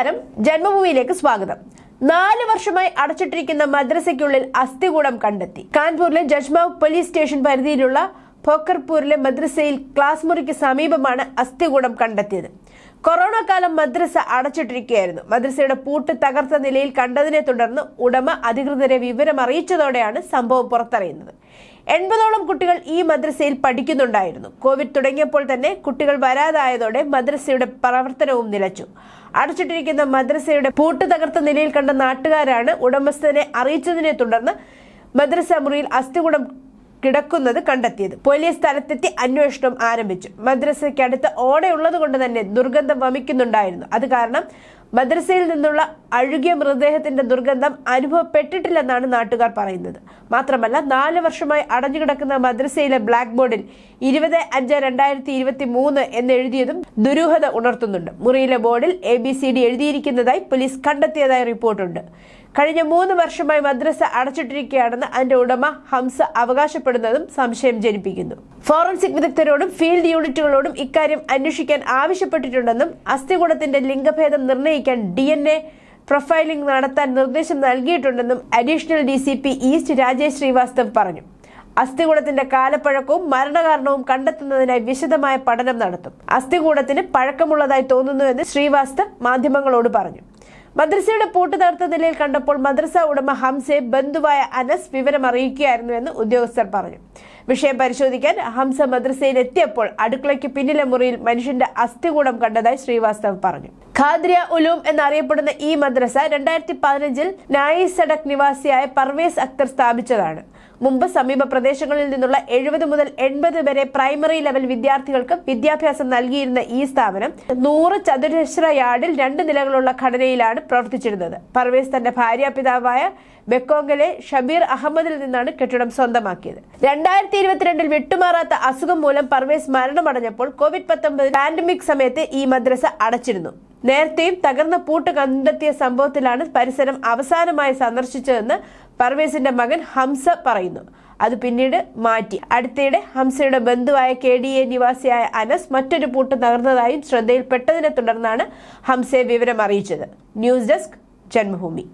നമസ്കാരം. ജന്മഭൂമിയിലേക്ക് സ്വാഗതം. നാല് വർഷമായി അടച്ചിട്ടിരിക്കുന്ന മദ്രസയ്ക്കുള്ളിൽ അസ്ഥികൂടം കണ്ടെത്തി. കാൻപൂരിലെ ജജ്മാവ് പോലീസ് സ്റ്റേഷൻ പരിധിയിലുള്ള ഫോക്കർപൂരിലെ മദ്രസയിൽ ക്ലാസ് മുറിക്ക് സമീപമാണ് അസ്ഥികൂടം കണ്ടെത്തിയത്. കൊറോണ കാലം മദ്രസ അടച്ചിട്ടിരിക്കുകയായിരുന്നു. മദ്രസയുടെ പൂട്ട് തകർത്ത നിലയിൽ കണ്ടതിനെ തുടർന്ന് ഉടമ അധികൃതരെ വിവരം അറിയിച്ചതോടെയാണ് സംഭവം പുറത്തറിയുന്നത്. എൺപതോളം കുട്ടികൾ ഈ മദ്രസയിൽ പഠിക്കുന്നുണ്ടായിരുന്നു. കോവിഡ് തുടങ്ങിയപ്പോൾ തന്നെ കുട്ടികൾ വരാതായതോടെ മദ്രസയുടെ പ്രവർത്തനവും നിലച്ചു. അടച്ചിട്ടിരിക്കുന്ന മദ്രസയുടെ പൂട്ട് തകർത്ത നിലയിൽ കണ്ട നാട്ടുകാരാണ് ഉടമസ്ഥനെ അറിയിച്ചതിനെ തുടർന്ന് മദ്രസ മുറിയിൽ അസ്ഥികുടം കിടക്കുന്നത് കണ്ടെത്തിയത്. പോലീസ് സ്ഥലത്തെത്തി അന്വേഷണം ആരംഭിച്ചു. മദ്രസയ്ക്കടുത്ത് ഓടയുള്ളത് കൊണ്ട് തന്നെ ദുർഗന്ധം വമിക്കുന്നുണ്ടായിരുന്നു. അത് കാരണം മദ്രസയിൽ നിന്നുള്ള അഴുകിയ മൃതദേഹത്തിന്റെ ദുർഗന്ധം അനുഭവപ്പെട്ടിട്ടില്ലെന്നാണ് നാട്ടുകാർ പറയുന്നത്. മാത്രമല്ല നാല് വർഷമായി അടഞ്ഞുകിടക്കുന്ന മദ്രസയിലെ ബ്ലാക്ക് ബോർഡിൽ ഇരുപത് അഞ്ച് രണ്ടായിരത്തി ഇരുപത്തി മൂന്ന് എന്നെഴുതിയതും ദുരൂഹത ഉണർത്തുന്നുണ്ട്. മുറിയിലെ ബോർഡിൽ എ ബി സി ഡി എഴുതിയിരിക്കുന്നതായി പോലീസ് കണ്ടെത്തിയതായി റിപ്പോർട്ടുണ്ട്. കഴിഞ്ഞ മൂന്ന് വർഷമായി മദ്രസ അടച്ചിട്ടിരിക്കുകയാണെന്ന് അതിന്റെ ഉടമ ഹംസ അവകാശപ്പെടുന്നതും സംശയം ജനിപ്പിക്കുന്നു. ഫോറൻസിക് വിദഗ്ധരോടും ഫീൽഡ് യൂണിറ്റുകളോടും ഇക്കാര്യം അന്വേഷിക്കാൻ ആവശ്യപ്പെട്ടിട്ടുണ്ടെന്നും അസ്ഥികൂടത്തിന്റെ ലിംഗഭേദം നിർണയിക്കാൻ ഡി പ്രൊഫൈലിംഗ് നടത്താൻ നിർദ്ദേശം നൽകിയിട്ടുണ്ടെന്നും additional D C P east Rajesh Srivastav പറഞ്ഞു. അസ്ഥികൂടത്തിന്റെ കാലപ്പഴക്കവും മരണകാരണവും കണ്ടെത്തുന്നതിനായി വിശദമായ പഠനം നടത്തും. അസ്ഥികൂടത്തിന് പഴക്കമുള്ളതായി തോന്നുന്നുവെന്ന് ശ്രീവാസ്തവ് മാധ്യമങ്ങളോട് പറഞ്ഞു. മദ്രസയുടെ പൂട്ട് തകർത്ത നിലയിൽ കണ്ടപ്പോൾ മദ്രസ ഉടമ ഹംസയെ ബന്ധുവായ അനസ് വിവരം അറിയിക്കുകയായിരുന്നു എന്ന് ഉദ്യോഗസ്ഥർ പറഞ്ഞു. വിഷയം പരിശോധിക്കാൻ ഹംസ മദ്രസയിൽ എത്തിയപ്പോൾ അടുക്കളയ്ക്ക് പിന്നിലെ മുറിയിൽ മനുഷ്യന്റെ അസ്ഥികൂടം കണ്ടതായി ശ്രീവാസ്തവ് പറഞ്ഞു. ഖാദ്രിയ ഉലൂം എന്നറിയപ്പെടുന്ന ഈ മദ്രസ രണ്ടായിരത്തി പതിനഞ്ചിൽ നായി സഡക് നിവാസിയായ പർവേസ് അക്തർ സ്ഥാപിച്ചതാണ്. മുമ്പ് സമീപ പ്രദേശങ്ങളിൽ നിന്നുള്ള എഴുപത് മുതൽ എൺപത് വരെ പ്രൈമറി ലെവൽ വിദ്യാർത്ഥികൾക്ക് വിദ്യാഭ്യാസം നൽകിയിരുന്ന ഈ സ്ഥാപനം നൂറ് ചതുരശ്ര യാർഡിൽ രണ്ട് നിലകളുള്ള ഘടനയിലാണ് പ്രവർത്തിച്ചിരുന്നത്. പർവേസ് തന്റെ ഭാര്യ പിതാവായ ബെക്കോങ്കലെ ഷബീർ അഹമ്മദിൽ നിന്നാണ് കെട്ടിടം സ്വന്തമാക്കിയത്. രണ്ടായിരത്തി ഇരുപത്തിരണ്ടിൽ വിട്ടുമാറാത്ത അസുഖം മൂലം പർവേസ് മരണമടഞ്ഞപ്പോൾ കോവിഡ് പത്തൊമ്പത് പാൻഡമിക് സമയത്ത് ഈ മദ്രസ അടച്ചിരുന്നു. നേരത്തെയും തകർന്ന പൂട്ട് കണ്ടെത്തിയ സംഭവത്തിലാണ് പരിസരം അവസാനമായി സന്ദർശിച്ചതെന്ന് പർവേസിന്റെ മകൻ ഹംസ പറയുന്നു. അത് പിന്നീട് മാറ്റി. അടുത്തിടെ ഹംസയുടെ ബന്ധുവായ കെ ഡി എ നിവാസിയായ അനസ് മറ്റൊരു പൂട്ട് തകർന്നതായും ശ്രദ്ധയിൽപ്പെട്ടതിനെ തുടർന്നാണ് ഹംസയെ വിവരം അറിയിച്ചത്. News desk Janmabhumi.